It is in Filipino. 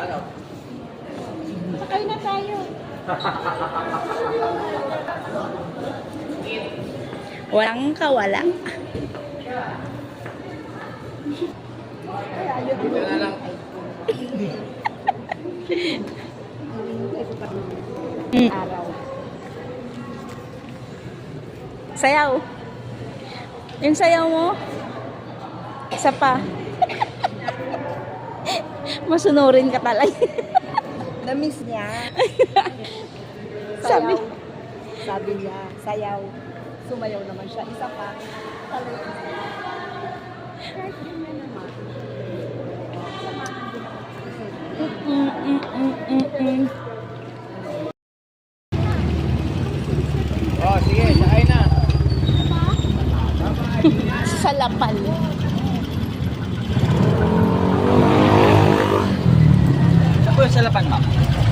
Shoutout. Sakay na tayo. Walang kawala. Ito na lang. Sayaw. Yung sayaw mo, isa pa. Masunurin ka talaga. Na-miss niya. Sabi. Sayaw. Sabi niya, sayaw. Sumayaw naman siya. Isa pa. Talaga. Kahit din na naman. Samahan din ako. Mm, mm, mm, mm, mm. Oh, sige, sakay na. Sa lapal. Yung salapan, ma'am?